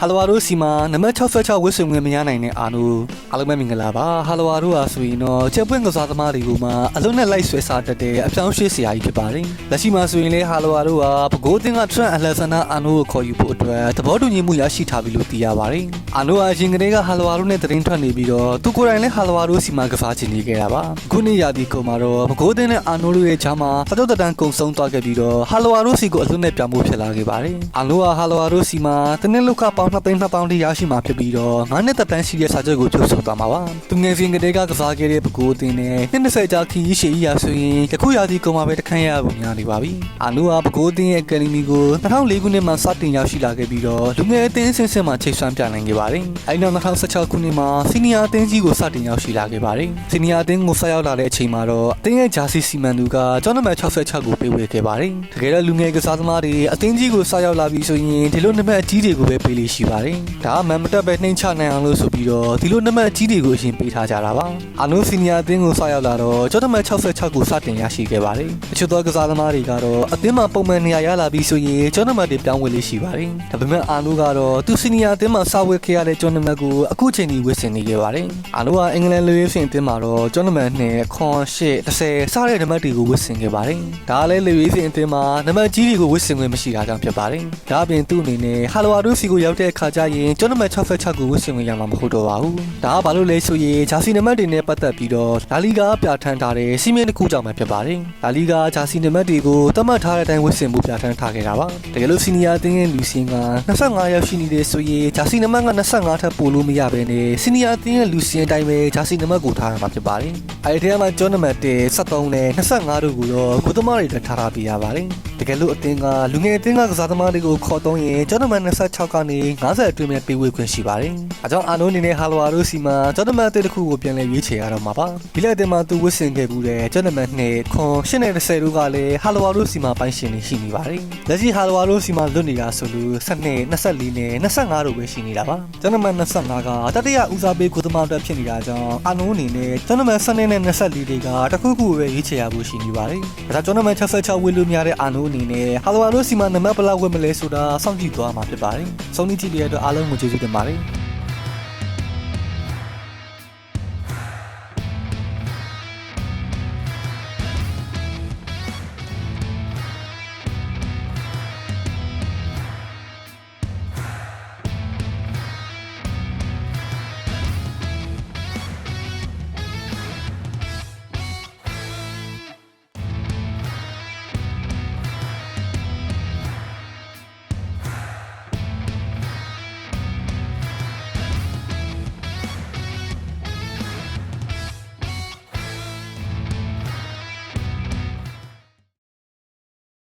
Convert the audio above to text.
ဟာလဝါတို့စီမှာနံပါတ်66ဝစ်စုံငွေမရနိုင်တဲ့အာနိုအားလုံးပဲမင်္ဂလာပါဟာလဝါတို့ဟာဆိုရင်တော့ချက်ပွင့်ကစားသမားတွေကိုမှအလုံးနဲ့လိုက်ဆွဲစားတတ်တဲ့အပြောင်းရွှေ့ဆရာကြီးဖြစ်ပါတယ်လက်ရှိမှာဆိုရင်လေဟာလဝါတို့ဟာပကိုးတင်ကထရန့်အလက်ဆန်နာအာနိုကိုခေါ်ယူဖို့အတွက်သဘောတူညီမှုရရှိထားပြီလို့သိရပါတယ် အာနိုဟာအရင်ကတည်းကဟာလဝါတို့နဲ့တရင်ထွက်နေပြီးတော့သူကိုယ်တိုင်လည်းဟာလဝါတို့စီမှာကစားချင်နေခဲ့တာပါခုနှစ်ရာသီကုန်မှာတော့ပကိုးတင်နဲ့အာနိုတို့ရဲ့ဂျာမှာသတုတ်တန်ကုံဆုံးသွားခဲ့ပြီးတော့ဟာလဝါတို့စီကိုအလုံးနဲ့ပြောင်းဖို့ဖြစ်လာခဲ့ပါတယ်အာနိုဟာဟာလဝါတို့စီမှာတနင်္လုခပေါင်း2သိန်း2ပေါင်းလေးရရှိမှာဖြစ်ပြီးတော့9နှစ်သက်တမ်းရှိတဲ့စာချုပ်ကိုချုပ်ဆိုသွားမှာပါသူငယ်စဉ်ကတည်းကကစားခဲ့တဲ့ပကိုးတင်နဲ့20ကြာခီးရှေ့ကြီးရာဆိုရင်ယခုရာသီကုန်မှာပဲတခန့်ရပုံများနေပါပြီအာနိုဟာပကိုးတင်ရဲ့အကယ်ဒမီကို2004ခုနှစ်မှာစတင်ရောက်ရှိလာခဲ့ပြီးတော့လူငယ်အသင်းအဆင့်ဆင့်မှာချိတ်ဆွမ်းပြနိုင်ခဲ့ပါတယ်အဲဒီနောက်2016ခုနှစ်မှာစီနီယာအသင်းကြီးကိုစတင်ရောက်ရှိလာခဲ့ပါတယ်စီနီယာအသင်းကိုဆက်ရောက်လာတဲ့အချိန်မှာတော့အသင်းရဲ့ဂျာစီစီမန်သူကကျောင်းနံပါတ်66ကိုပေးဝေခဲ့ပါတယ်တကယ်တော့လူငယ်ကစားသမားတွေအသင်းကြီးကိုဆက်ရောက်လာပြီဆိုရင်ဒီလိုနံပါတ်အကြီးတွေကိုပဲပေးလို့ရှိပါတယ်ဒါကမန်မတက်ပဲနှိမ့်ချနိုင်အောင်လို့ဆိုပြီးတော့ဒီလိုနံပါတ်အကြီးတွေကိုအရင်ပေးထားကြတာပါအာနိုစီနီယာအသင်းကိုဆက်ရောက်လာတော့ကျောင်းနံပါတ်66ကိုစတင်ရရှိခဲ့ပါတယ်အချို့သောကစားသမားတွေကတော့အသင်းမှာပုံမှန်နေရာရလာပြီဆိုရင်ကျောင်းနံပါတ်တွေပြောင်းဝယ်လေးရှိပါတယ်ဒါပေမဲ့အာနိုကတော့သူစီနီယာအသင်းမှာစဝယ်ခဲ့ရတဲ့ကျောင်းနံပါတ်ကိုအခုချိန်ထိဝယ်ဆင်နေခဲ့ပါတယ်အာနိုကအင်္ဂလန်လူရေးရှင်အသင်းမှာတော့ကျောင်းနံပါတ်2ခွန်8 30စတဲ့နံပါတ်တွေကိုဝယ်ဆင်ခဲ့ပါတယ်ဒါကလည်းလူရေးရှင်အသင်းမှာနံပါတ်ကြီးတွေကိုဝယ်ဆင်ခွင့်မရှိတာကြောင့်ဖြစ်ပါတယ်ဒါအပြင်သူ့အနေနဲ့ဟာလဝါဒိုစီကိုရောက်တဲ့အခါကျရင်ကျောင်းနံပါတ်66ကိုဝယ်ဆင်ခွင့်ရမှာမဟုတ်တော့ပါဘူးဒါကဘာလို့လဲဆိုရင်ဂျာစီနံပါတ်တွေနဲ့ပတ်သက်ပြီးတော့လာလီဂါပြဋ္ဌာန်းထားတဲ့စီမင်းတစ်ခုကြောင့်ပဲဖြစ်ပါတယ်လာလီဂါဂျာစီနံပါတ်တွေကိုသတ်မှတ်ထားတဲ့အတိုင်းဝယ်ဆင်မှုပြဋ္ဌာန်းထားခဲ့တာပါတကယ်လို့စီနီယာအသင်းရဲ့လူစင်က25ရောက်ရှိနေတယ်ဆိုရင်ဂျာစီနံပါတ်က25ထပ်ပို့လို့မရဘဲနဲ့စီနီယာအသင်းရဲ့လူစင်အတိုင်းပဲဂျာစီနံပါတ်ကိုထားရမှာဖြစ်ပါတယ်အဲဒီထဲမှာကျောင်းနံပါတ်1 73နဲ့25တို့ကိုတော့ကုသမားတွေအတွက်ထားထားပေးရပါတယ် တကယ်လို့အသင်းကလူငယ်အသင်းကကစားသမားတွေကိုခေါ်တော့ရင်ကျောင်းနံပါတ်26ကနေ50အတွင်းမဲ့ပေးဝေခွင့်ရှိပါတယ်အဲကြောင့်အာနိုအနေနဲ့ဟာလဝါတို့စီမှာကျောင်းနံပါတ်1တစ်ခုကိုပြန်လည်ရွေးချယ်ရတော့မှာပါဒီလက်အသင်းမှာသူဝစ်ဆင်ခဲ့ဘူးတဲ့ကျောင်းနံပါတ်2ခွန်8နဲ့10တို့ကလည်းဟာလဝါတို့စီမှာပိုင်ရှင်နေရှိနေပါတယ်လက်ရှိဟာလဝါတို့စီမှာလွတ်နေတာဆိုလို့12 24နဲ့25တို့ပဲရှိနေတာပါကျောင်းနံပါတ်25ကတတိယဦးစားပေးကုသမားအတွက်ဖြစ်နေတာကြောင့်အာနိုအနေနဲ့ကျောင်းနံပါတ်12နဲ့24တွေကတစ်ခုခုပဲရွေးချယ်ရဖို့ရှိနေပါတယ်ဒါကြောင့်ကျောင်းနံပါတ်66ဝယ်လို့များတဲ့အာနိုအနေနဲ့ဟာလဝါတို့စီမှာနံပါတ်ဘယ်လောက်ဝယ်မလဲဆိုတာစောင့်ကြည့်သွားမှာဖြစ်ပါတယ်ဆုံးဖြတ်ကြည့်တဲ့အတွက်အားလုံးကိုကျေးဇူးတင်ပါတယ်